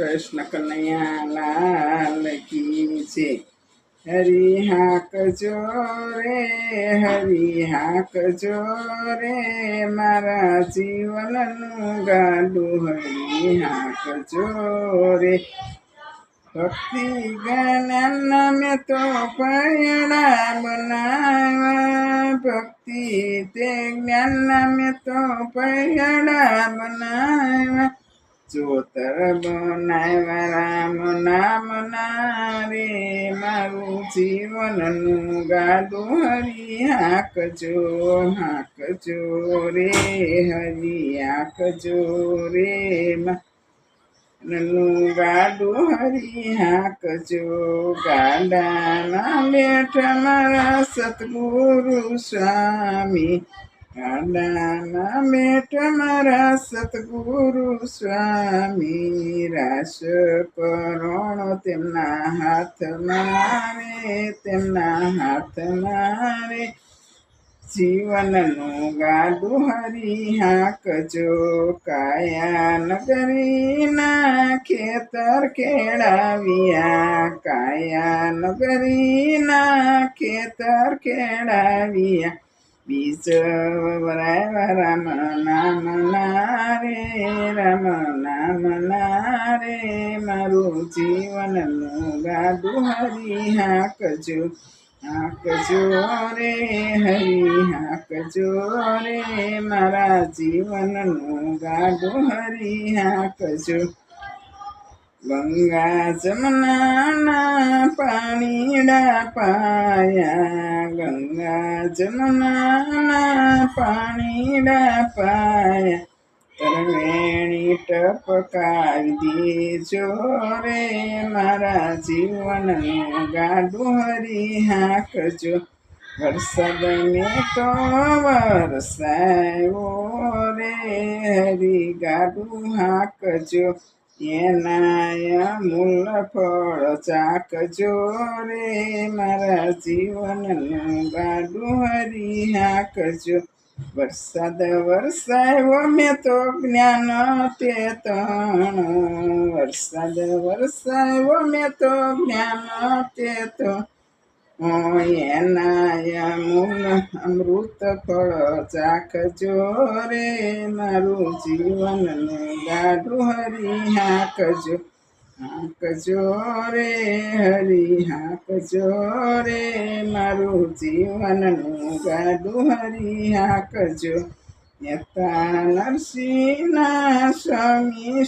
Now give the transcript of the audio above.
કૃષ્ણ કનૈયા લાલ કી છે. હરી હાક જોરે હરી હાક જોરે, મારા જીવનનું ગાડું હરી હાક જોરે. ભક્તિ જ્ઞાન મેં તો પૈણા બનાવા ભક્તિ તે જ્ઞાન મેં તો પૈણા બનાવ્યા જોતર બનાવ્યા રામ નામ રે મારું જીવનનું ગાડું હરી હાકજો હાકજો રે હરી હાકજો રે નનું ગાડું હરી હાકજો ગાડાના બેઠ મારા સતગુરુ સ્વામી ગાડાના મેટ મારા સતગુરુ સ્વામી રાસ કરોણો તેમના હાથમાં રે તેમના હાથમાં રે જીવનનું ગાડું હરી હાકજો કાયા નગરીના ખેતર ખેડાવ્યા કાયા નગરીના ખેતર ખેડાવ્યા બીજ વરાય રામ નામ રે રામ નામ રે મારું જીવનનું ગાડું હરી હાકજો હાકજો રે, હરી હાકજો રે, મારા જીવનનું ગાડું હરી હાકજો ગંગા જમનાના પાણીડા પાયા ગંગા જમનાના પાણીડા પાયા તરવેણી ટપકાવી દેજો રે મારા જીવનનું ગાડું હરી હાકજો વરસાદ ને તો વરસાયો રે હરી ગાડું હાકજો એનાય મૂલ ફળ ચાકજો રે મારા જીવનનું ગાડું હરી હાકજો વરસાદ વરસાયો મેં તો જ્ઞાન તે તણ. વરસાદ વરસાયો મેં તો જ્ઞાન તે તો એનાય મૂલ અમૃત ફળ ચાખજો રે, મારું જીવનનું ગાડું હરી હાકજો હાકજો રે, હરી હાકજો રે, મારું જીવનનું ગાડું હરી હાકજો. યતા નરસિંહના સ્વામી